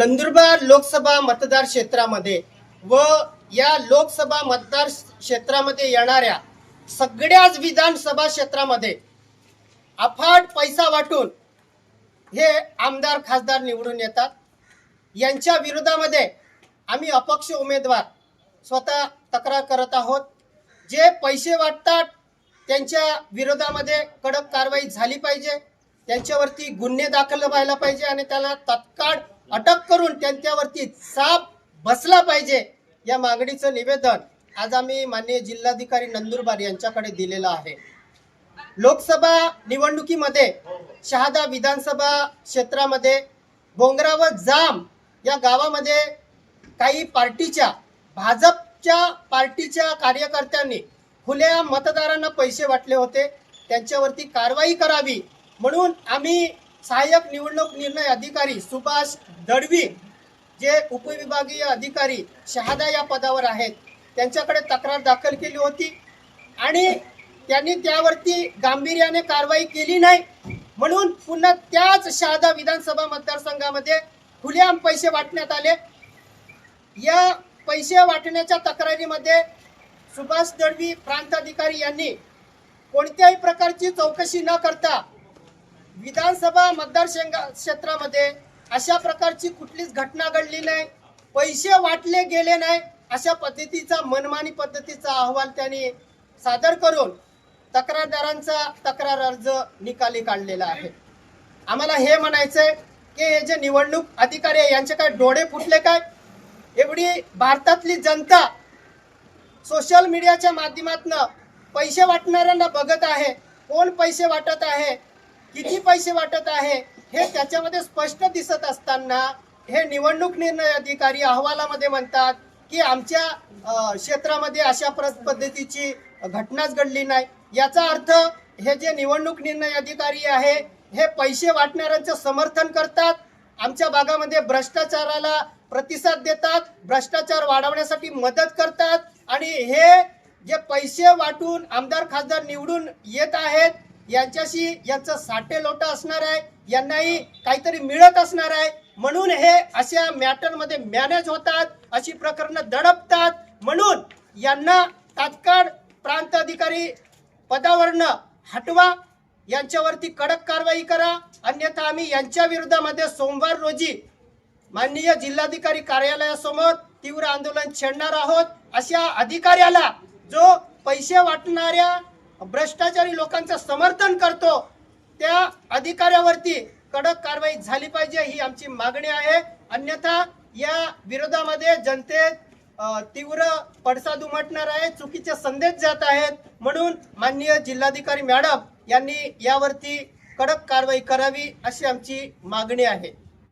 नंदुरबार लोकसभा मतदार क्षेत्रामध्ये व या लोकसभा मतदार क्षेत्रामध्ये येणाऱ्या सगळ्याच विधानसभा क्षेत्रामध्ये अफाट पैसा वाटून हे आमदार खासदार निवडून येतात. यांच्या विरोधामध्ये आम्ही अपक्ष उमेदवार स्वतः तक्रार करत आहोत. जे पैसे वाटतात त्यांच्या विरोधामध्ये कडक कारवाई झाली पाहिजे. त्यांच्यावरती गुन्हे दाखल व्हायला पाहिजे आणि त्याला तत्काळ अटक करून त्यांच्यावरती साप बसला पाहिजे या मागणीचं निवेदन आज आम्ही माननीय जिल्हाधिकारी नंदुरबार यांच्याकडे दिलेलं आहे. लोकसभा निवडणुकीमध्ये शहादा विधानसभा क्षेत्रामध्ये बोंगरा व जाम या गावामध्ये काही पार्टीच्या भाजपच्या पार्टीच्या कार्यकर्त्यांनी खुल्या मतदारांना पैसे वाटले होते. त्यांच्यावरती कारवाई करावी म्हणून आम्ही सहाय्यक निवडणूक निर्णय अधिकारी सुभाष दडवी जे उपविभागीय अधिकारी शहादा या पदावर आहेत त्यांच्याकडे तक्रार दाखल केली होती आणि त्यांनी त्यावरती गांभीर्याने कारवाई केली नाही. म्हणून पुन्हा त्याच शहादा विधानसभा मतदारसंघामध्ये खुलेआम पैसे वाटण्यात आले. या पैसे वाटण्याच्या तक्रारीमध्ये सुभाष दळवी प्रांताधिकारी यांनी कोणत्याही प्रकारची चौकशी न करता विधानसभा मतदारसंघ क्षेत्रामध्ये अशा प्रकारची कुठलीच घटना घडली नाही. पैसे वाटले गेले नाही. अशा पद्धतीचा मनमानी पद्धतीचा अहवाल त्यांनी सादर करून तक्रारदारांचा तक्रार अर्ज निकाली काढलेला आहे. आम्हाला हे म्हणायचंय की हे जे निवडणूक अधिकारी आहे यांचे काय डोळे फुटले काय? एवढी भारतातली जनता सोशल मीडियाच्या माध्यमातून पैसे वाटणाऱ्यांना बघत आहे. कोण पैसे वाटत आहे? किती पैसे वाटत आहे हे त्याच्यामध्ये स्पष्ट दिसत असताना हे निवडणूक निर्णय अधिकारी अहवालामध्ये म्हणतात की आमच्या क्षेत्रामध्ये अशा पद्धतीची घटनाच घडली नाही. याचा अर्थ हे जे निवडणूक निर्णय अधिकारी आहे हे पैसे वाटणाऱ्यांचं समर्थन करतात आमच्या भागामध्ये भ्रष्टाचाराला प्रतिसाद देतात भ्रष्टाचार वाढवण्यासाठी मदत करतात आणि हे जे पैसे वाटून आमदार खासदार निवडून येत आहेत यांच्याशी यांचं साठे लोट असणार आहे यांनाही काहीतरी मिळत असणार आहे. म्हणून हे अशा मॅटरमध्ये मॅनेज होतात अशी प्रकरणं दडपतात. म्हणून यांना तात्काळ प्रांत अधिकारी पदावरनं हटवा यांच्यावरती कडक कारवाई करा. अन्यथा आम्ही यांच्या विरोधामध्ये सोमवार रोजी माननीय जिल्हाधिकारी कार्यालयासमोर तीव्र आंदोलन छेडणार आहोत. अशा अधिकाऱ्याला जो पैसे वाटणाऱ्या भ्रष्टाचारी लोकांचं समर्थन करतो त्या अधिकाऱ्यावरती कडक कारवाई झाली पाहिजे ही आमची मागणी आहे. अन्यथा या विरोधामध्ये जनतेत तीव्र पडसाद उमटणार आहे चुकीचे संदेश जात आहेत. म्हणून माननीय जिल्हाधिकारी मॅडम यांनी यावरती कडक कारवाई करावी अशी आमची मागणी आहे.